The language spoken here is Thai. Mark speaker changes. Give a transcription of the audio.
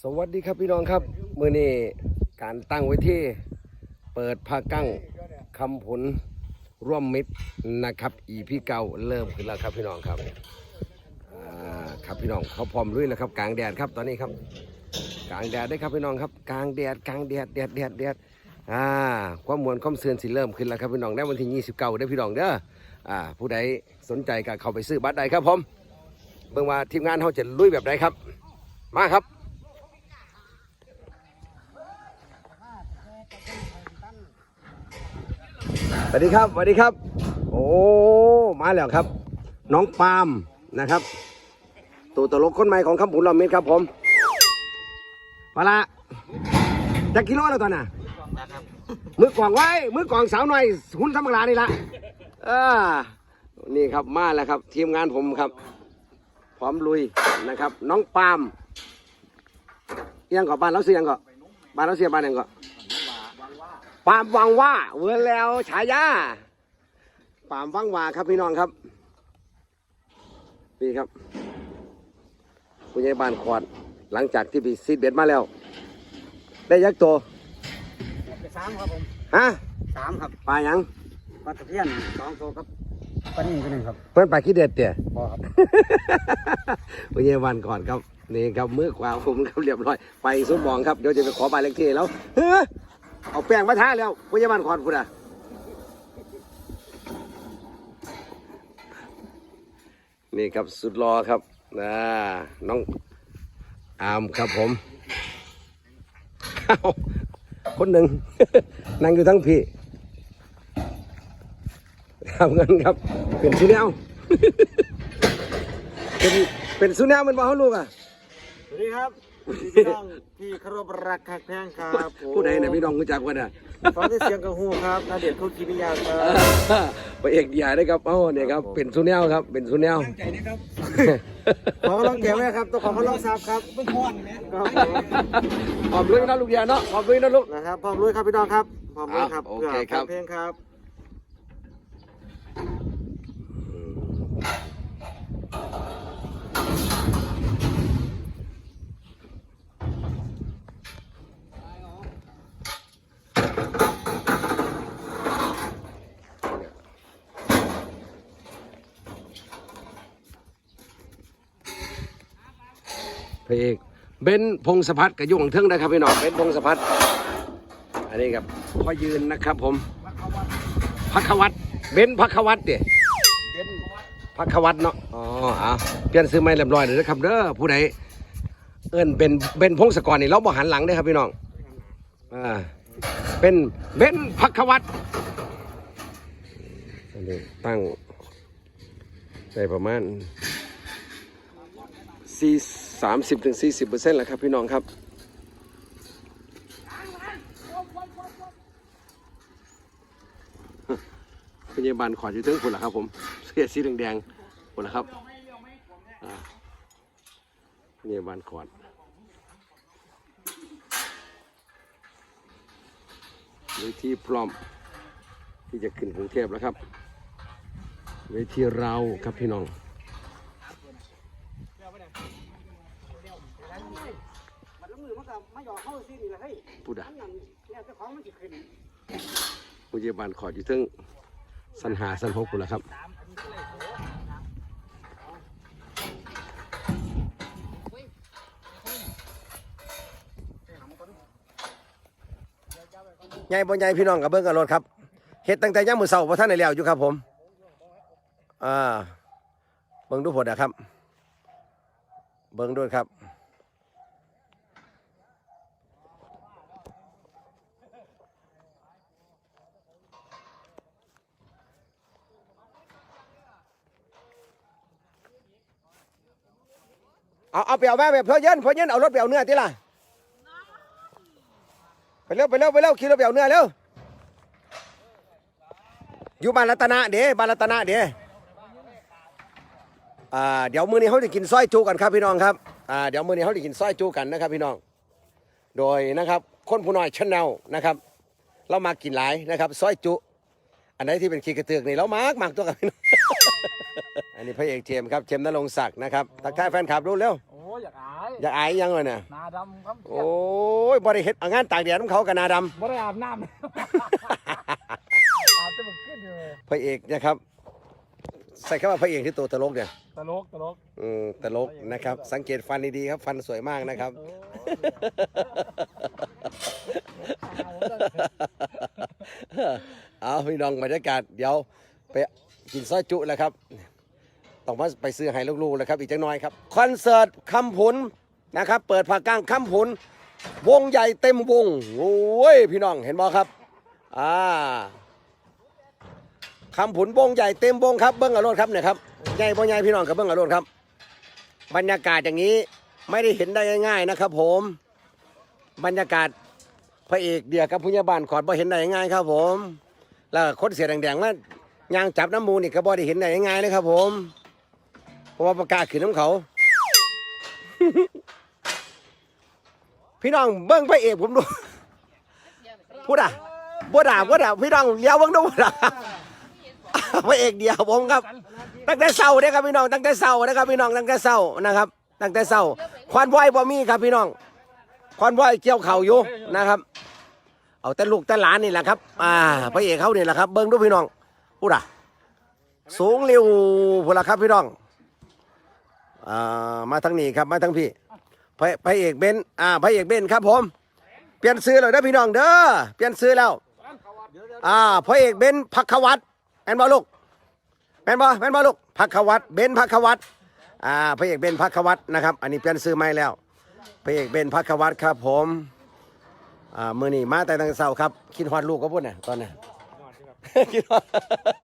Speaker 1: สวัสดีครับพี่น้องครับมือนี้การตั้งไว้ที่เปิดผ้ากั้งคำผลร่วมมิตรนะครับ อีพี่เก่าเริ่มขึ้นแล้วครับพี่น้องครับอ่าครับพี่น้องเขาพร้อมลุยแล้วครับ กลางแดดครับตอนนี้ครับ กลางแดดได้ครับพี่น้องครับ กลางแดดกลางแดดแดดแดดแดดอ่าความมวลความเสื่อมสิเริ่มขึ้นแล้วครับพี่น้องได้วันที่29ได้พี่น้องเด้ออ่าผู้ใดสนใจก็เข้าไปซื้อบัตรได้ครับผมเบิ่งว่าทีมงานเขาจะลุยแบบไหนครับ มาครับ วัสดีครับสวัสดีครับ โอ้มาแล้วครับ น้องปาล์มนะครับ ตัวตลกคนใหม่ของคำผุนลอมเม็ดครับผมมาละจะกิโลแล้วตอนน่ะมือกล่องไว้ มือกล่องสาวหน่อยหุ่นธรรมดานี่ละเออนี่ครับมาแล้วครับ ทีมงานผมครับ พร้อมลุยนะครับ น้องปาล์มเอียงก่อบ้านเราเสียงก่อบ้านเราเสียบ้านเอียงก่อ ปามวังว่าเวอร์แล้วฉายาปามวังว่าครับพี่น้องครับ นี่ครับผู้ใหญ่บ้านขวดหลังจากที่ไปซีดเบ็ดมาแล้ว ได้ยักษ์ตัว
Speaker 2: สามครับผม
Speaker 1: ฮะ
Speaker 2: สามครับ
Speaker 1: ปลาหยัง
Speaker 2: ปลาตะเพียนสองตัวครับปลานิ่มตัวหนึ่งครับ
Speaker 1: เพื่อนปลาขี้เด็ดเตี่ย
Speaker 2: พอครับ
Speaker 1: ผู้ใหญ่บ้านก่อนครับนี่ครับมือขวาผมครับเรียบร้อย ไปสมบองครับเดี๋ยวจะไปขอใบายเลขที่แล้วเฮ้ย เอาแป้งมาทาแล้วผู้ใหญ่บ้านขอนคุณอะนี่ครับสุดรอครับนะน้องอามครับผม คนหนึ่งนั่งอยู่ทั้งพี่ทำเงินครับ เป็นสุแนวเป็นเป็นสุนัขมันบอกเขาลูกอะ
Speaker 2: สวัสดีครับ พี่น้องที่เคารพรักคักแพงครับผม
Speaker 1: ผู้ใดเนี่ยพี่น้องรู้จักว่าน่ะ
Speaker 2: ฟังที่เสียงกระหูครับนาเดชน์เขากินยาครับ
Speaker 1: พระเอกใหญ่ได้ครับเอ้าเนี่ยครับเป็นสุนัขครับเป็นสุนัข
Speaker 2: ตั้งใจนะครับขอกำลังแก้วไหมครับต้องขอกำลังทราบครับเป็นพอนครับผม
Speaker 1: ขอบลุยนะลูกยาเนาะขอบลุยนะลูก
Speaker 2: นะครับพร้อมลุยครับพี่น้องครับพร้อมลุยครับ
Speaker 1: อะโอเคครับ
Speaker 2: เพลงครับ
Speaker 1: พระเอกเบนพงศพัฒน์กับยุ่งเทิงนะครับพี่น้องเบนพงศพัฒน์อันนี้ครับพ่อยืนนะครับผมพักวัตเบนพักวัตเดี๋ย
Speaker 2: เป็น
Speaker 1: พักวัตเนาะอ๋ออะเปลี่ยนซื้อไม่เรียบร้อยเลยนะครับเด้อผู้ใดเอิ้นเป็นเบนพงศกรนี่เราบ่หันหลังเด้ครับพี่น้องอ่าเป็นเบนพักวัตตั้งได้ประมาณ สี่สามสิบถึงสี่สิบเปอร์เซ็นต์แหละครับพี่น้องครับพยาบาลขอดอยู่ถึงคุณล่ะครับผมเสื้อสีแดงๆคุณล่ะครับพยาบาลขอดเวทีพร้อมที่จะขึ้นกรุงเทพแล้วครับ เวทีเราครับพี่น้อง
Speaker 2: มันละมือมันก็ไม่หยอกเข้าสินี่แหละเฮ้ย
Speaker 1: พูดอะ
Speaker 2: อันนั้นเนี่ยเจ้าของมันจะขึ้น
Speaker 1: พยาบาลขออยู่ถึงสันหาสันหกคุณล่ะครับใหญ่บ่ใหญ่พี่น้องกับเบิ้งกันรถครับเฮ็ดตั้งแต่ยังมือเสาร์พอท่านได้แล้วอยู่ครับผมอ่าเบิ้งดูผลนะครับ เบิ้งด้วยครับ เอาเอาไปเอาแม่แบบเพื่อเย็นเพื่อเย็นเอารถไปเอาเนื้อที่ละไปเร็วไปเร็วไปเร็วขี่รถไปเอาเนื้อเร็วอยู่บ้านรัตนะเด้บ้านรัตนะเด้อ่าเดี๋ยวมื้อนี้เขาจะกินซอยจูกันครับพี่น้องครับอ่าเดี๋ยวมื้อนี้เขาจะกินซอยจูกันนะครับพี่น้อง โดยนะครับ คนผู้น้อยชนแนลนะครับ เรามากินหลายนะครับซอยจุ อันไหนที่เป็นขี้กระเตือกนี่เรามากมากตัวกับพี่น้อง อันนี้พระเอกเจมส์ครับเจมส์นรงค์ศักดิ์นะครับทักทายแฟนคลับรู้เร็ว
Speaker 2: โอ้
Speaker 3: ยอยากอาย
Speaker 1: อยากอายยังเลยเนี่ย
Speaker 3: หนาดำครับ
Speaker 1: โอ้ยบริเฮ็ดเอางานตากแดดของเขากันนาด
Speaker 3: บ่ได้อาบน้ำ อาบจะมันขึ้นอยู่เลยำ
Speaker 1: พระเอกนะครับใส่คำว่าพระเอกที่ตัวตลกเนี่ย
Speaker 3: ตลกตลก
Speaker 1: อืมตลกนะครับ สังเกตฟันดีๆครับ ฟันสวยมากนะครับ
Speaker 3: โอ้ย
Speaker 1: เอาพี่น้องบรรยากาศเดี๋ยวไปกินซอยจุแล้วครับ ต้องมาไปซื้อให้ลูกๆแล้วครับ อีกจังน้อยครับ คอนเสิร์ตคำผุนนะครับ เปิดผักกลางคำผุนวงใหญ่เต็มวง โอ้ยพี่น้องเห็นบ่ครับ อ่าคำผุนวงใหญ่เต็มวงครับ เบิ้งอารมณ์ครับเนี่ยครับ ใหญ่บ่ใหญ่พี่น้องกับเบิ้งอารมณ์ครับ บรรยากาศอย่างนี้ไม่ได้เห็นได้ง่าย ๆนะครับ ผม บรรยากาศ พระเอกเดียกับผู้ใหญ่บ้านขอดบ่เห็นได้ง่ายครับ ผม แล้วคนเสียแดงๆมายางจับน้ำมูนี่ก็บ่ได้เห็นได้ง่ายๆนะครับ ผม เพราะว่าประกาศขึ้นน้ำเขา พี่น้องเบิ้งพระเอกผมดูพูดอะพูดอะพูดอะพี่น้องเลี้ยวเบิ้งดูพูดอะพระเอกเดียวผมครับ ตั้งแต่เศร้าเด้ครับพี่น้องตั้งแต่เศร้านะครับพี่น้องตั้งแต่เศร้านะครับ ตั้งแต่เศร้าควันไหวบ่มีครับพี่น้อง ควันไหวเกี่ยวเข่าอยู่นะครับ เอาแต่ลูกแต่หลานนี่แหละครับ อ่าพระเอกเขานี่แหละครับ เบิ้งดูพี่น้องพูดอะสูงเร็วพูดละครับพี่น้องอ่ามาทางนี้ครับมาทางพี่พระพระเอกเบนซ์อ่าพระเอกเบนซ์ครับผม เปลี่ยนซื้อเลยนะพี่น้องเด้อเปลี่ยนซื้อแล้วอ่าพระเอกเบนซ์พักขวัตแมนบ่ลูกแมนบ่แมนบ่ลูกพักขวัตเบนซ์พักขวัตอ่าพระเอกเบนซ์พักขวัตนะครับ อันนี้เปลี่ยนซื้อใหม่แล้ว พระเอกเบนพักวัตครับผมอ่ามือนี่มาแต่ตังเสาครับ คิดฮอดลูกก็พูดน่ะตอนน่ะ คิดฮอด